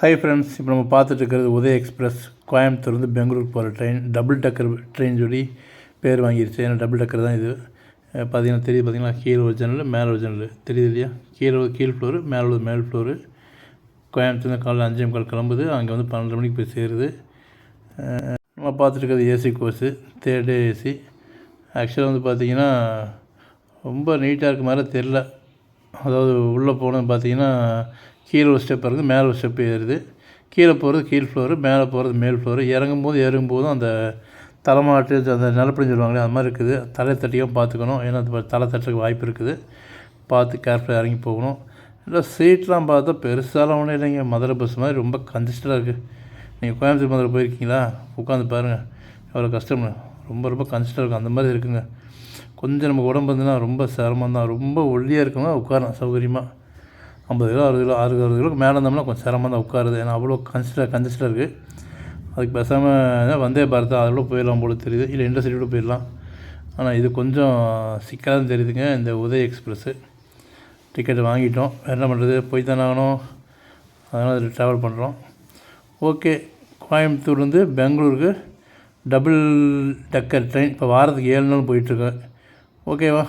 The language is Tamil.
ஹை ஃப்ரெண்ட்ஸ் இப்போ நம்ம பார்த்துட்டு இருக்கிறது உதய எக்ஸ்பிரஸ் கோயம்புத்தூர்லேருந்து பெங்களூர் போகிற ட்ரெயின் டபுள் டக்கர் ட்ரெயின் சொல்லி பேர் வாங்கிருச்சு. ஏன்னா டபுள் டக்கர் தான் இது. பார்த்தீங்கன்னா தெரியுது பார்த்தீங்கன்னா கீழே ஒரு ஜன்னல் மேலே ஒரு ஜன்னல் தெரியுது இல்லையா? கீழே ஒரு கீழ் ஃப்ளோரு மேலே ஒரு மேல் ஃப்ளோரு கோயம்புத்தூர் காலையில் அஞ்சே முக்கால் கிளம்புது. அங்கே வந்து பன்னெண்டு மணிக்கு போய் சேருது. நம்ம பார்த்துட்டு இருக்கிறது ஏசி கோர்ஸு தேர்ட் ஏசி ஆக்சுவலாக வந்து பார்த்தீங்கன்னா ரொம்ப நீட்டாக இருக்க மாதிரி தெரில அதாவது உள்ளே போனது பார்த்தீங்கன்னா கீழே ஒரு ஸ்டெப் இருக்குது மேலே ஒரு ஸ்டெப் ஏறுது. கீழே போகிறது கீழ் ஃப்ளோரு மேலே போகிறது மேல் ஃப்ளோரு இறங்கும் போது இறங்கும் அந்த தலைமாட்டு அந்த நிலப்படின்னு சொல்லுவாங்களே அது மாதிரி இருக்குது. தலை தட்டியும் பார்த்துக்கணும். ஏன்னா அது தலை தட்டுறதுக்கு வாய்ப்பு இருக்குது. பார்த்து கேர்ஃபுல்லாக இறங்கி போகணும். இல்லை சீட்லாம் பார்த்தா பெருசாலாம் ஒன்றும் இல்லைங்க. மதுரை பஸ் மாதிரி ரொம்ப கன்ஜஸ்டடாக இருக்குது நீங்கள் கோயம்புத்தூர் மதுரை போயிருக்கீங்களா? உட்காந்து பாருங்கள் எவ்வளோ கஷ்டம்னு ரொம்ப ரொம்ப கன்ஜஸ்டாக இருக்கும் அந்த மாதிரி இருக்குங்க. கொஞ்சம் நமக்கு உடம்பு வந்துன்னா ரொம்ப சிரமம் தான் ரொம்ப ஒல்லியாக இருக்கவங்க உட்காரலாம் சௌகரியமாக ஐம்பது கிலோ அறுபது கிலோ அறுபது அறுபது கிலோக்கு மேலே இருந்தோம்னா கொஞ்சம் சிரமம் தான் உட்காருது. ஏன்னா அவ்வளோ கன்சிடர் கன்சிஸ்டாக இருக்குது அதுக்கு பேசாமல் வந்தே பாரத் அதில் போயிடலாம் போல தெரியுது. இல்லை இண்டஸ்ட்ரி கூட போயிடலாம். ஆனால் இது கொஞ்சம் சிக்கலாக தான் தெரியுதுங்க இந்த உதய் எக்ஸ்பிரஸ்ஸு டிக்கெட் வாங்கிட்டோம். வேறு என்ன பண்ணுறது போய் தானே ஆகணும். அதனால் அதில் ட்ராவல் பண்ணுறோம் ஓகே. கோயம்புத்தூர்லேருந்து பெங்களூருக்கு டபுள் டக்கர் ட்ரெயின் இப்போ வாரத்துக்கு ஏழு நாள் போயிட்டுருக்கேன். ஓகேவா?